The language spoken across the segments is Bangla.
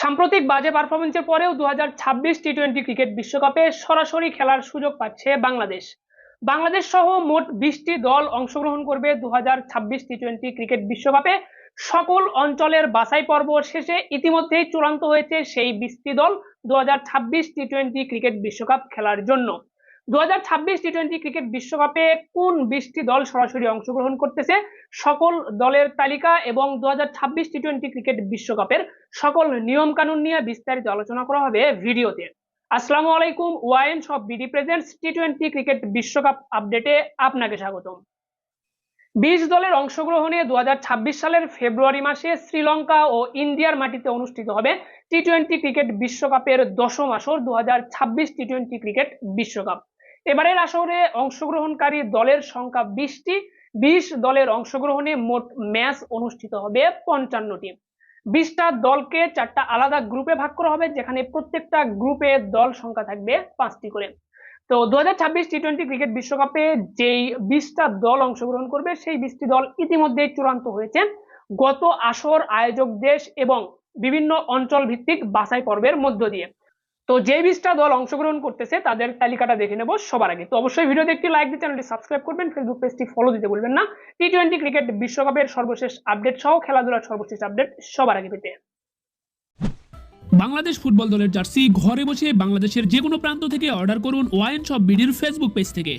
সাম্প্রতিক বাজে পারফরমেন্সের পরেও দু হাজার টি টোয়েন্টি ক্রিকেট বিশ্বকাপে সরাসরি খেলার সুযোগ পাচ্ছে বাংলাদেশ। বাংলাদেশ সহ মোট বিশটি দল অংশগ্রহণ করবে দু হাজার টি টোয়েন্টি ক্রিকেট বিশ্বকাপে। সকল অঞ্চলের বাছাই পর্ব শেষে ইতিমধ্যেই চূড়ান্ত হয়েছে সেই বিশটি দল দু হাজার টি টোয়েন্টি ক্রিকেট বিশ্বকাপ খেলার জন্য। দু টি টোয়েন্টি ক্রিকেট বিশ্বকাপে কোন বিশটি দল সরাসরি অংশগ্রহণ করতেছে? সকল দলের তালিকা এবং দু টি টোয়েন্টি ক্রিকেট বিশ্বকাপের সকল নিয়ম কানুন নিয়ে বিস্তারিত আলোচনা করা হবে ভিডিওতে। আসসালামু আলাইকুম, wine shop BD presents T twenty cricket বিশ্বকাপ আপডেটে আপনাকে স্বাগতম। বিশ দলের অংশগ্রহণে দু হাজার ছাব্বিশ সালের ফেব্রুয়ারি মাসে শ্রীলঙ্কা ও ইন্ডিয়ার মাটিতে অনুষ্ঠিত হবে টি টোয়েন্টি ক্রিকেট বিশ্বকাপের দশম আসর দু টি টোয়েন্টি ক্রিকেট বিশ্বকাপ। এবারের আসরে অংশগ্রহণকারী দলের সংখ্যা বিশটি। বিশ দলের অংশগ্রহণে মোট ম্যাচ অনুষ্ঠিত হবে পঞ্চান্নটি। বিশটা দলকে চারটা আলাদা গ্রুপে ভাগ করা হবে, যেখানে প্রত্যেকটা গ্রুপে দল সংখ্যা থাকবে পাঁচটি করে। তো দু টি টোয়েন্টি ক্রিকেট বিশ্বকাপে যেই বিশটা দল অংশগ্রহণ করবে, সেই বিশটি দল ইতিমধ্যেই চূড়ান্ত হয়েছে। গত আসর আয়োজক দেশ এবং বিভিন্ন অঞ্চল ভিত্তিক বাছাই পর্বের মধ্য দিয়ে। তো যে বিশটা দল অংশগ্রহণ করতেছে তাদের তালিকাটা দেখে নেব সবার আগে। তো অবশ্যই ভিডিওতে একটি লাইক দিয়ে চ্যানেলটি সাবস্ক্রাইব করবেন ফেসবুক পেজটি ফলো দিতে বলবেন না। টি টোয়েন্টি ক্রিকেট বিশ্বকাপের সর্বশেষ আপডেট সহ খেলাধুলার সর্বশেষ আপডেট সবার আগে পেতে। বাংলাদেশ ফুটবল দলের জার্সি ঘরে বসে বাংলাদেশের যে কোনো প্রান্ত থেকে অর্ডার করুন ওয়াইন শপ বিডির ফেসবুক পেজ থেকে।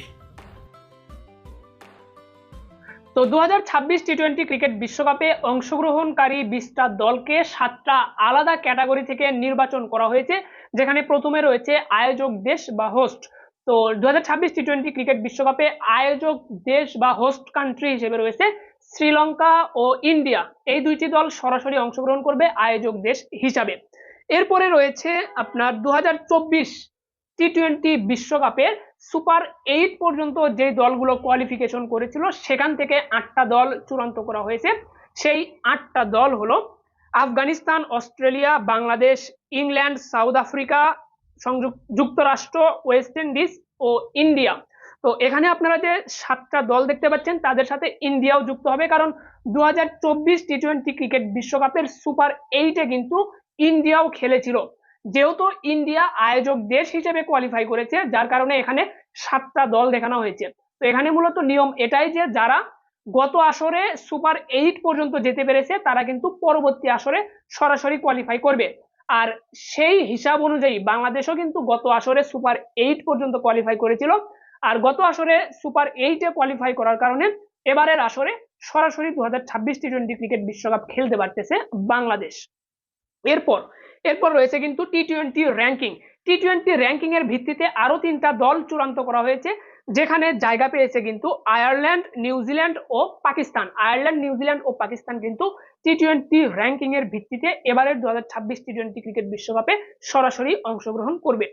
তো দু হাজার ছাব্বিশ টি টোয়েন্টি ক্রিকেট বিশ্বকাপে অংশগ্রহণকারী বিশটা দলকে সাতটা আলাদা ক্যাটাগরি থেকে নির্বাচন করা হয়েছে। যেখানে প্রথমে রয়েছে আয়োজক দেশ বা হোস্ট তো দু টি টোয়েন্টি ক্রিকেট বিশ্বকাপে আয়োজক দেশ বা হোস্ট কান্ট্রি হিসেবে রয়েছে শ্রীলঙ্কা ও ইন্ডিয়া। এই দুইটি দল সরাসরি অংশগ্রহণ করবে আয়োজক দেশ হিসাবে। এরপরে রয়েছে আপনার দু টি টোয়েন্টি বিশ্বকাপের সুপার এইট পর্যন্ত যে দলগুলো কোয়ালিফিকেশন করেছিল, সেখান থেকে আটটা দল চূড়ান্ত করা হয়েছে। সেই আটটা দল হলো Afghanistan, Australia, Bangladesh, England, South Africa সংযুক্ত যুক্তরাষ্ট্র, ওয়েস্ট ইন্ডিজ ও ইন্ডিয়া। তো এখানে আপনারা যে সাতটা দল দেখতে পাচ্ছেন, তাদের সাথে ইন্ডিয়াও যুক্ত হবে, কারণ দু হাজার চব্বিশ টি টোয়েন্টি ক্রিকেট বিশ্বকাপের সুপার এইটে কিন্তু ইন্ডিয়াও খেলেছিল। যেহেতু ইন্ডিয়া আয়োজক দেশ হিসেবে কোয়ালিফাই করেছে, যার কারণে এখানে সাতটা দল দেখানো হয়েছে। তো এখানে মূলত নিয়ম এটাই যে যারা গত আসরে সুপার এইট পর্যন্ত যেতে পেরেছে, তারা কিন্তু পরবর্তী আসরে সরাসরি কোয়ালিফাই করবে। আর সেই হিসাব অনুযায়ী বাংলাদেশও কিন্তু গত আসরে সুপার এইট পর্যন্ত কোয়ালিফাই করেছিল। আর গত আসরে সুপার এইটে কোয়ালিফাই করার কারণে এবারের আসরে সরাসরি দু হাজার ছাব্বিশ টি টোয়েন্টি ক্রিকেট বিশ্বকাপ খেলতে পারতেছে বাংলাদেশ। এরপর এরপর রয়েছে কিন্তু T twenty ranking T twenty ranking এর ভিত্তিতে আরও তিনটা দল চূড়ান্ত করা হয়েছে। যেখানে জায়গা পেয়েছে কিন্তু আয়ারল্যান্ড নিউজিল্যান্ড ও পাকিস্তান। আয়ারল্যান্ড নিউজিল্যান্ড ও পাকিস্তান কিন্তু টি টোয়েন্টি র্যাঙ্কিং এর ভিত্তিতে এবারের দু হাজার ছাব্বিশ টি টোয়েন্টি ক্রিকেট বিশ্বকাপে সরাসরি অংশগ্রহণ করবে।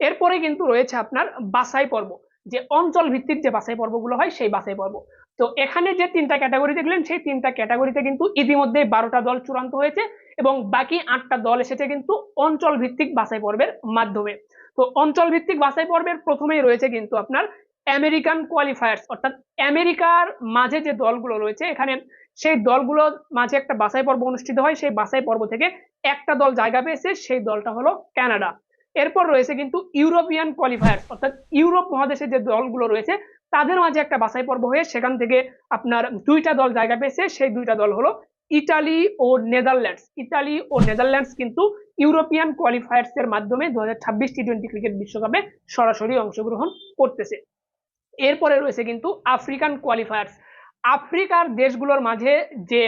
এরপরে কিন্তু রয়েছে আপনার বাছাই পর্ব। যে অঞ্চল ভিত্তিক যে বাছাই পর্বগুলো হয়, সেই বাছাই পর্ব। তো এখানে যে তিনটা ক্যাটাগরি দেখলেন, সেই তিনটা ক্যাটাগরিতে কিন্তু ইতিমধ্যে বারোটা দল চূড়ান্ত হয়েছে এবং বাকি আটটা দল এসেছে কিন্তু অঞ্চল ভিত্তিক বাছাই পর্বের মাধ্যমে। তো অঞ্চল ভিত্তিক বাছাই পর্বের প্রথমেই রয়েছে কিন্তু আপনার আমেরিকান কোয়ালিফায়ার্স অর্থাৎ আমেরিকার মাঝে যে দলগুলো রয়েছে, এখানে সেই দলগুলোর মাঝে একটা বাছাই পর্ব অনুষ্ঠিত হয়। সেই বাছাই পর্ব থেকে একটা দল জায়গা পেয়েছে, সেই দলটা হলো কানাডা এরপর রয়েছে কিন্তু ইউরোপিয়ান কোয়ালিফায়ার্স অর্থাৎ ইউরোপ মহাদেশের যে দলগুলো রয়েছে, তাদের মাঝে একটা বাছাই পর্ব হয়ে সেখান থেকে আপনার দুইটা দল জায়গা পেয়েছে। সেই দুইটা দল হলো ইটালি ও নেদারল্যান্ডস ইটালি ও নেদারল্যান্ডস কিন্তু ইউরোপিয়ান কোয়ালিফায়ার্স এর মাধ্যমে দু হাজার ছাব্বিশ টি টোয়েন্টি ক্রিকেট বিশ্বকাপে সরাসরি অংশগ্রহণ করতেছে। এরপরে রয়েছে কিন্তু আফ্রিকান কোয়ালিফায়ার্স আফ্রিকার দেশগুলোর মাঝে যে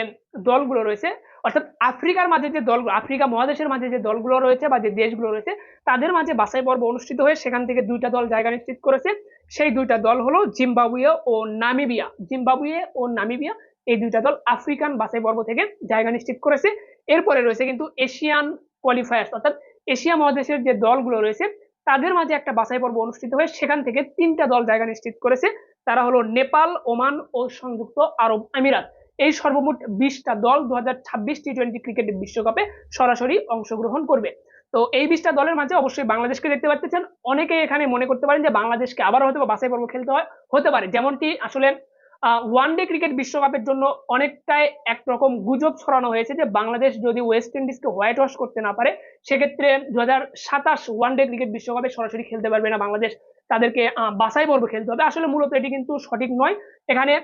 দলগুলো রয়েছে, অর্থাৎ আফ্রিকার মাঝে যে দল, আফ্রিকা মহাদেশের মাঝে যে দলগুলো রয়েছে বা যে দেশগুলো রয়েছে, তাদের মাঝে বাছাই পর্ব অনুষ্ঠিত হয়ে সেখান থেকে দুইটা দল জায়গা নিশ্চিত করেছে। সেই দুইটা দল হলো জিম্বাবুয়ে ও নামিবিয়া। জিম্বাবুয়ে ও নামিবিয়া এই দুইটা দল আফ্রিকান বাছাই পর্ব থেকে জায়গা নিশ্চিত করেছে। এরপরে রয়েছে কিন্তু এশিয়ান কোয়ালিফায়ার্স অর্থাৎ এশিয়া মহাদেশের যে দলগুলো রয়েছে তাদের মাঝে একটা বাছাই পর্ব অনুষ্ঠিত হয়ে সেখান থেকে তিনটা দল জায়গা নিশ্চিত করেছে। তারা হলো নেপাল, ওমান ও সংযুক্ত আরব আমিরাত। এই সর্বমোট বিশটা দল দু হাজার ছাব্বিশ টি টোয়েন্টি ক্রিকেট বিশ্বকাপে সরাসরি অংশগ্রহণ করবে। তো এই বিশটা দলের মাঝে অবশ্যই বাংলাদেশকে দেখতে পাচ্ছেন। অনেকে এখানে মনে করতে পারেন যে বাংলাদেশকে আবার হয়তো বাছাই পর্ব খেলতে হয়, হতে পারে। যেমনটি আসলে ওয়ান ডে ক্রিকেট বিশ্বকাপের জন্য অনেকটাই একরকম গুজব ছড়ানো হয়েছে যে বাংলাদেশ যদি ওয়েস্ট ইন্ডিজকে হোয়াইট ওয়াশ করতে না পারে, সেক্ষেত্রে দু হাজার সাতাশ ওয়ান ডে ক্রিকেট বিশ্বকাপে সরাসরি খেলতে পারবে না বাংলাদেশ। তাদেরকে বাছাই পর্ব খেলতে হবে। আসলে মূলত এটি কিন্তু সঠিক নয়। এখানে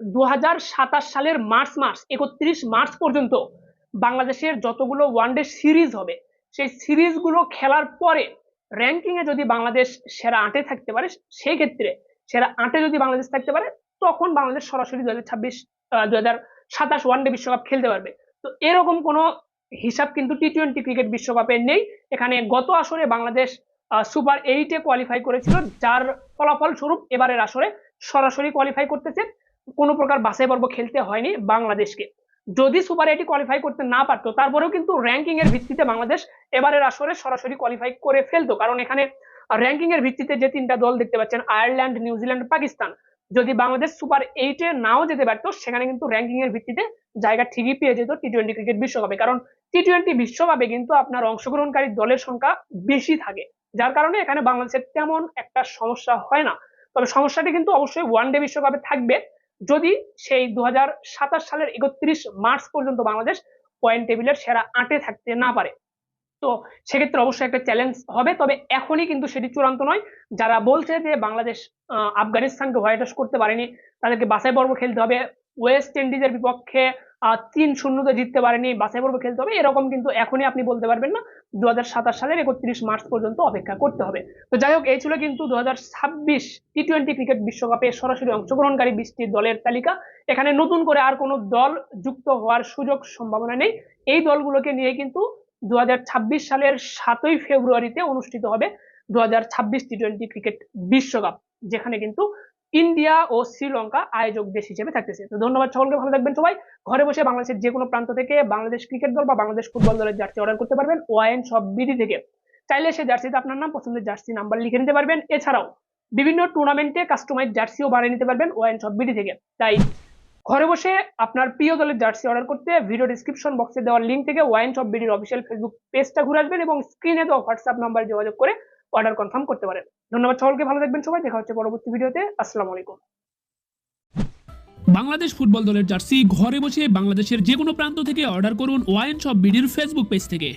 দু হাজার সাতাশ সালের মার্চ মাস, একত্রিশ মার্চ পর্যন্ত বাংলাদেশের যতগুলো ওয়ানডে সিরিজ হবে, সেই সিরিজগুলো খেলার পরে র্যাঙ্কিং এ যদি বাংলাদেশ সেরা আটে থাকতে পারে সেই ক্ষেত্রে সেরা আটে যদি বাংলাদেশ থাকতে পারে তখন বাংলাদেশ সরাসরি দু হাজার ছাব্বিশ দু হাজার সাতাশ ওয়ানডে বিশ্বকাপ খেলতে পারবে। তো এরকম কোনো হিসাব কিন্তু টি টোয়েন্টি ক্রিকেট বিশ্বকাপে নেই। এখানে গত আসরে বাংলাদেশ সুপার এইটে কোয়ালিফাই করেছিল, যার ফলাফল স্বরূপ এবারের আসরে সরাসরি কোয়ালিফাই করতেছে। কোনো প্রকার বাছাই পর্ব খেলতে হয়নি বাংলাদেশকে। যদি সুপার এইটি কোয়ালিফাই করতে না পারতো, তারপরেও কিন্তু র্যাঙ্কিং এর ভিত্তিতে বাংলাদেশ এবারের আসরে সরাসরি কোয়ালিফাই করে ফেলতো। কারণ এখানে র্যাঙ্কিং এর ভিত্তিতে যে তিনটা দল দেখতে পাচ্ছেন আয়ারল্যান্ড নিউজিল্যান্ড পাকিস্তান যদি বাংলাদেশ সুপার এইটে নাও যেতে পারতো, সেখানে কিন্তু র্যাঙ্কিং এর ভিত্তিতে জায়গা ঠিকই পেয়ে যেত টি টোয়েন্টি ক্রিকেট বিশ্বকাপে। কারণ টি টোয়েন্টি বিশ্বকাপে কিন্তু আপনার অংশগ্রহণকারী দলের সংখ্যা বেশি থাকে, যার কারণে এখানে বাংলাদেশের তেমন একটা সমস্যা হয় না। তবে সমস্যাটি কিন্তু অবশ্যই ওয়ান ডে বিশ্বকাপে থাকবে, যদি সেই দু হাজার সাতাশ সালের একত্রিশ মার্চ পর্যন্ত বাংলাদেশ পয়েন্ট টেবিলের সেরা আটে থাকতে না পারে। তো সেক্ষেত্রে অবশ্যই একটা চ্যালেঞ্জ হবে। তবে এখনই কিন্তু সেটি চূড়ান্ত নয়। যারা বলছে যে বাংলাদেশ আফগানিস্তানকে হোয়াইট ওয়াশ করতে পারেনি, তাদেরকে বাছাই পর্ব খেলতে হবে। ওয়েস্ট ইন্ডিজের বিপক্ষে তিন শূন্যতে জিততে পারেনি, বাছাই পর্ব খেলতে হবে। এরকম কিন্তু এখনই আপনি বলতে পারবেন না দু হাজার সাতাশ সালের একত্রিশ মার্চ পর্যন্ত অপেক্ষা করতে হবে। তো যাই হোক, এই ছিল কিন্তু দু টি টোয়েন্টি ক্রিকেট বিশ্বকাপে সরাসরি অংশগ্রহণকারী বিশটি দলের তালিকা। এখানে নতুন করে আর কোনো দল যুক্ত হওয়ার সুযোগ সম্ভাবনা নেই। এই দলগুলোকে নিয়ে কিন্তু দু হাজার ছাব্বিশ সালের সাতই ফেব্রুয়ারিতে অনুষ্ঠিত হবে দু টি টোয়েন্টি ক্রিকেট বিশ্বকাপ, যেখানে কিন্তু ইন্ডিয়া ও শ্রীলঙ্কা আয়োজক দেশ হিসেবে থাকতেছে। তো ধন্যবাদ সকলকে, ভালো থাকবেন সবাই। ঘরে বসে বাংলাদেশের যে কোনো প্রান্ত থেকে বাংলাদেশ ক্রিকেট দল বা বাংলাদেশ ফুটবল দলের জার্সি অর্ডার করতে পারবেন ওয়াইন সব বিডি থেকে। চাইলে সে জার্সিতে আপনার নাম, পছন্দের জার্সি নাম্বার লিখে নিতে পারবেন। এছাড়াও বিভিন্ন টুর্নামেন্টে কাস্টমাইজ জার্সিও বানিয়ে নিতে পারবেন ওয়াইন সব বিডি থেকে। তাই ঘরে বসে আপনার প্রিয় দলের জার্সি অর্ডার করতে ভিডিও ডিসক্রিপশন বক্সে দেওয়ার লিঙ্ক থেকে ওয়াইন শপ বিডির অফিসিয়াল ফেসবুক পেজটা ঘুরে আসবেন এবং স্ক্রিনে দেওয়া হোয়াটসঅ্যাপ নাম্বারে যোগাযোগ করে অর্ডার কনফার্ম করতে পারেন। ধন্যবাদ সকলকে, ভালো থাকবেন সবাই। দেখা হচ্ছে পরবর্তী ভিডিওতে আসসালামু আলাইকুম। বাংলাদেশ ফুটবল দলের জার্সি ঘরে বসে বাংলাদেশের যে কোনো প্রান্ত থেকে অর্ডার করুন ওয়াইন শপ বিডির ফেসবুক পেজ থেকে।